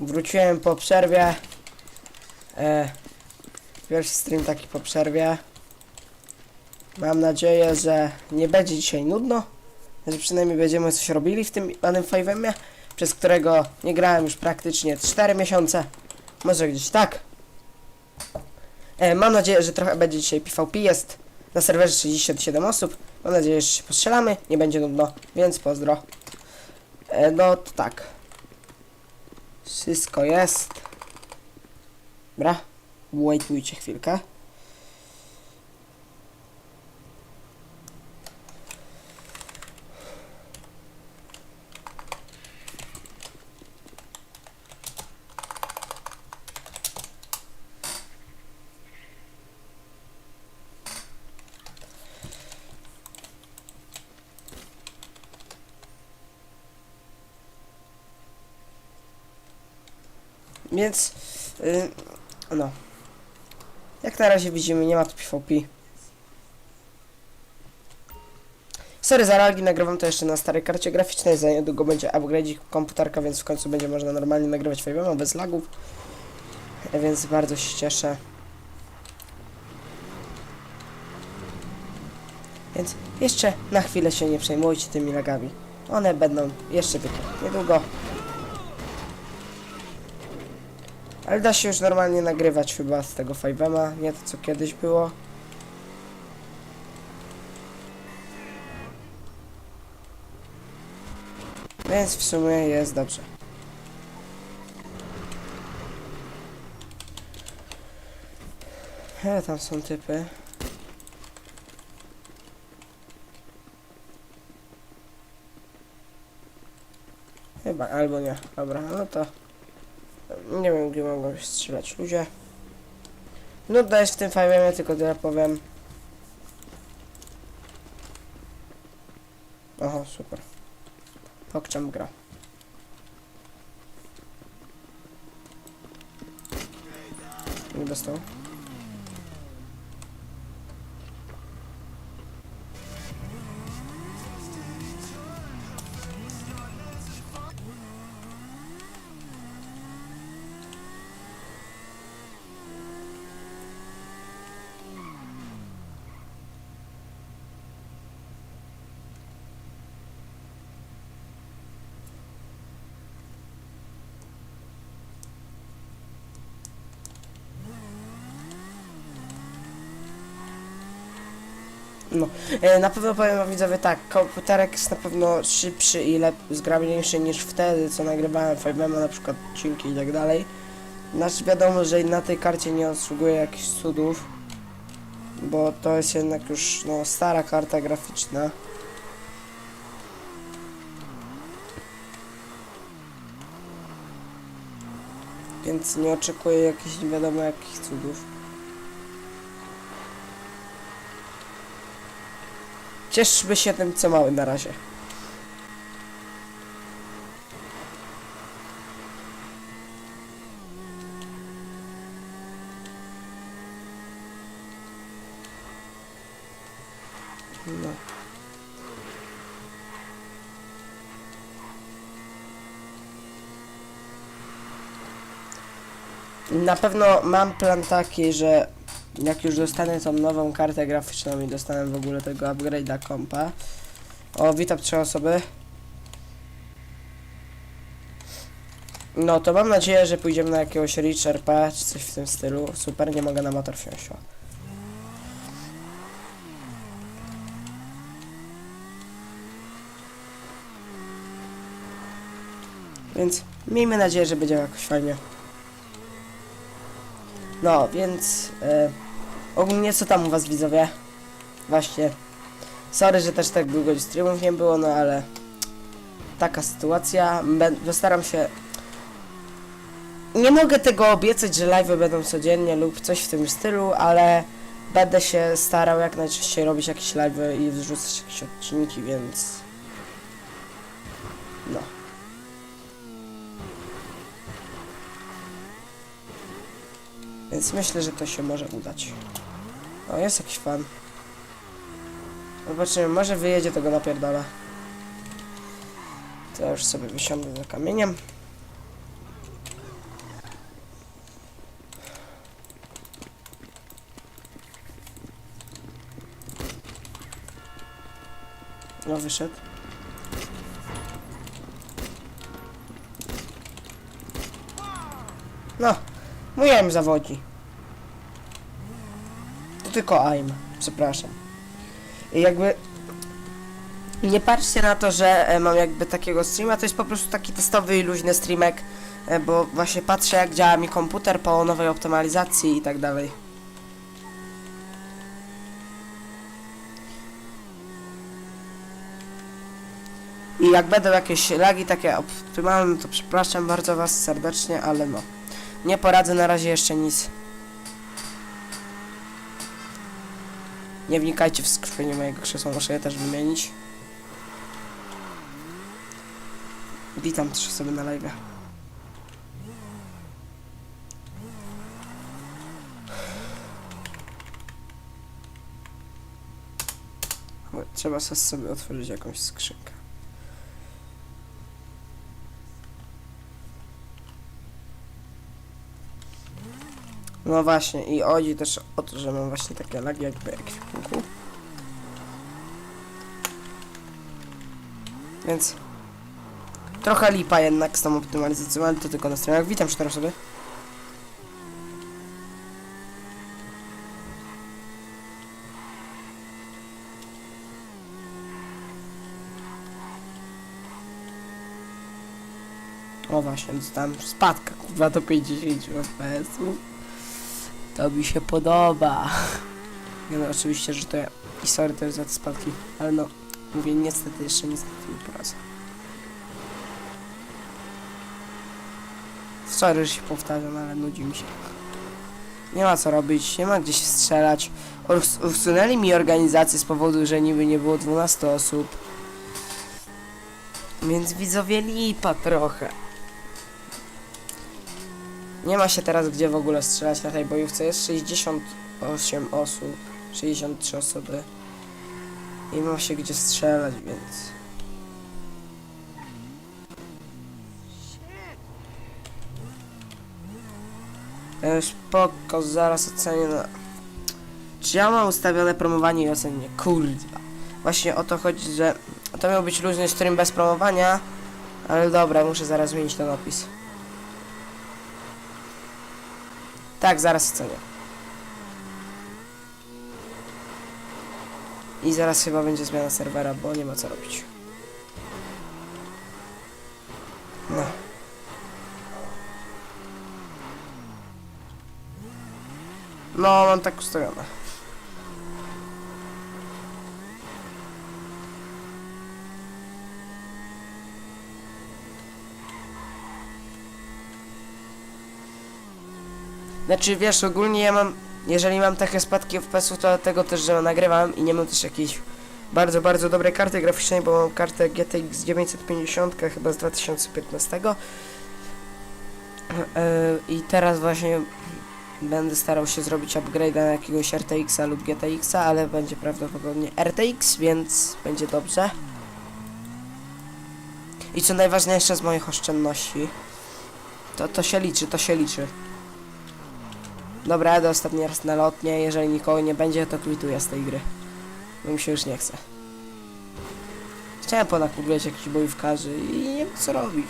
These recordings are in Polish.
Wróciłem po przerwie. E, pierwszy stream taki po przerwie. Mam nadzieję, że nie będzie dzisiaj nudno. Że przynajmniej będziemy coś robili w tym danym 5 przez którego nie grałem już praktycznie 4 miesiące. Może gdzieś tak. E, mam nadzieję, że trochę będzie dzisiaj PvP. Jest na serwerze 67 osób. Mam nadzieję, że się postrzelamy. Nie będzie nudno, więc pozdro. E, no to tak. Wszystko jest. Dobra. Waitujcie chwilkę. Więc, y, no. Jak na razie widzimy, nie ma tu PvP. Sorry za lagi, nagrywam to jeszcze na starej karcie graficznej, za niedługo będzie upgrade'ik komputerka, więc w końcu będzie można normalnie nagrywać Five'em bez lagów. E, Więc bardzo się cieszę. Więc jeszcze na chwilę się nie przejmujcie tymi lagami. One będą jeszcze tylko niedługo. Ale da się już normalnie nagrywać chyba z tego 5 nie to co kiedyś było. Więc w sumie jest dobrze. Hele, tam są typy. Chyba, albo nie. Dobra, no to... Nie wiem, gdzie mogą strzelać ludzie. No dajesz w tym fajnie, tylko tyle powiem. Oho, super. Pokczam gra. Nie dostał. No, e, na pewno powiem wam widzowie tak, komputerek jest na pewno szybszy i lep- zgrabniejszy niż wtedy, co nagrywałem Fibema, na przykład odcinki i tak dalej. Znaczy wiadomo, że na tej karcie nie obsługuje jakichś cudów, bo to jest jednak już no, stara karta graficzna. Więc nie oczekuję jakichś nie wiadomo jakich cudów. Cieszmy się tym, co mamy na razie. No. Na pewno mam plan taki, że jak już dostanę tą nową kartę graficzną i dostanę w ogóle tego upgrade'a kompa. O, witam trzy osoby. No to mam nadzieję, że pójdziemy na jakiegoś Rich czy coś w tym stylu. Super, nie mogę na motor wsiąść. Więc miejmy nadzieję, że będzie jakoś fajnie. No, więc e, ogólnie co tam u was widzowie? Właśnie. Sorry, że też tak długo streamów nie było, no ale taka sytuacja. Postaram się. Nie mogę tego obiecać, że live będą codziennie lub coś w tym stylu, ale będę się starał jak najczęściej robić jakieś live i wrzucać jakieś odcinki, więc. No. Więc myślę, że to się może udać. O, jest jakiś fan. Zobaczymy, może wyjedzie tego napierdala. To ja już sobie wysiądę za kamieniem. No wyszedł. No, mój zawodzi. Tylko aim, przepraszam. I jakby... Nie patrzcie na to, że e, mam jakby takiego streama, to jest po prostu taki testowy i luźny streamek, e, bo właśnie patrzę jak działa mi komputer po nowej optymalizacji i tak dalej. I jak będą jakieś lagi takie optymalne, to przepraszam bardzo was serdecznie, ale no. Nie poradzę na razie jeszcze nic. Nie wnikajcie w skrzypienie mojego krzesła, muszę je też wymienić. Witam też sobie na live. Trzeba sobie otworzyć jakąś skrzynkę. No właśnie, i chodzi też o to, że mam właśnie takie lagi jakby ekwipunku. Więc trochę lipa jednak z tą optymalizacją, ale to tylko na stronach. Witam cztery osoby. O właśnie, dostałem spadka kurwa do 50 FPS-ów. To mi się podoba. Nie no, oczywiście, że to ja. I sorry też za te spadki, ale no, mówię niestety, jeszcze nie poradzę. Sorry, że się powtarzam, ale nudzi mi się. Nie ma co robić, nie ma gdzie się strzelać. Us- Usunęli mi organizację z powodu, że niby nie było 12 osób. Więc widzowie lipa trochę. Nie ma się teraz gdzie w ogóle strzelać na tej bojówce. Jest 68 osób, 63 osoby. I ma się gdzie strzelać, więc... E, Spoko, zaraz ocenię na... Czy ja mam ustawione promowanie i ocenię? Kurwa. Właśnie o to chodzi, że to miał być luźny stream bez promowania, ale dobra, muszę zaraz zmienić ten opis. Tak, zaraz ocenię. I zaraz chyba będzie zmiana serwera, bo nie ma co robić. No. No, mam tak ustawione. Znaczy, wiesz, ogólnie ja mam, jeżeli mam takie spadki FPS-ów, to dlatego też, że nagrywam i nie mam też jakiejś bardzo, bardzo dobrej karty graficznej, bo mam kartę GTX 950 chyba z 2015. Yy, I teraz właśnie będę starał się zrobić upgrade na jakiegoś RTX-a lub GTX-a, ale będzie prawdopodobnie RTX, więc będzie dobrze. I co najważniejsze z moich oszczędności, to, to się liczy, to się liczy. Dobra, jadę ostatni raz na lotnie, jeżeli nikogo nie będzie, to quituję z tej gry. Bo mi się już nie chce. Chciałem ponakubać jakichś bojówkarzy i nie wiem co robić.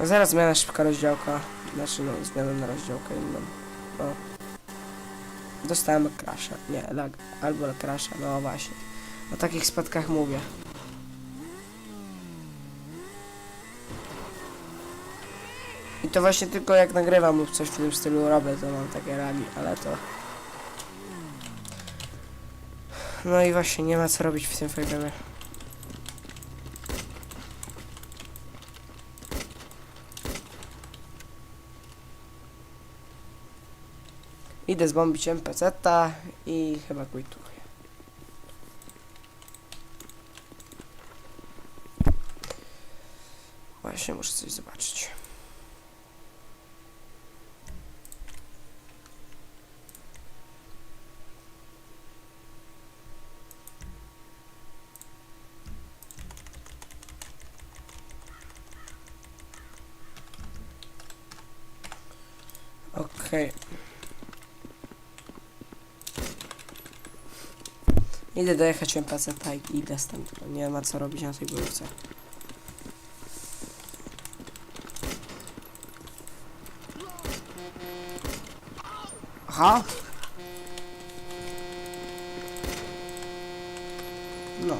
No zaraz zmiana szybka rozdziałka. Znaczy no, zmiana na rozdziałkę inną. No. Dostałem crasha. Nie, lag. Albo crasha, no właśnie. O takich spadkach mówię. I to właśnie tylko jak nagrywam lub coś w tym stylu robię, to mam takie ragi, ale to... No i właśnie, nie ma co robić w tym filmie. Idę zbombić MPZ-ta i chyba quituję. Właśnie muszę coś zobaczyć. Okej. Okay. Idę dojechać MPC, tak, idę stąd. Nie ma co robić na tej górce. Aha. No.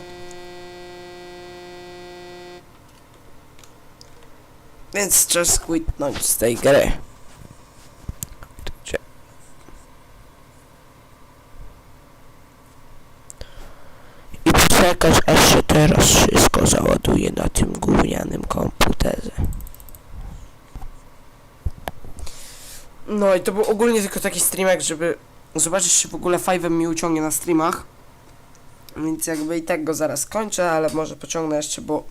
Więc czas quitnąć z tej gry. I poczekać aż się teraz wszystko załaduje na tym gównianym komputerze. No i to był ogólnie tylko taki streamek, żeby zobaczyć czy w ogóle Five'em mi uciągnie na streamach. Więc jakby i tak go zaraz kończę, ale może pociągnę jeszcze, bo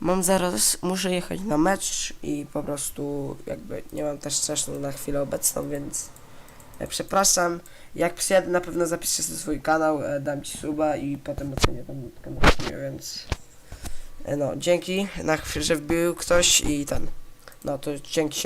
mam zaraz, muszę jechać na mecz i po prostu jakby nie mam też czasu na chwilę obecną, więc przepraszam. Jak przyjadę na pewno zapiszę sobie swój kanał, e, dam ci suba i potem ocenię na filmie, więc e, no dzięki, na chwilę, że wbił ktoś i ten. No to dzięki się.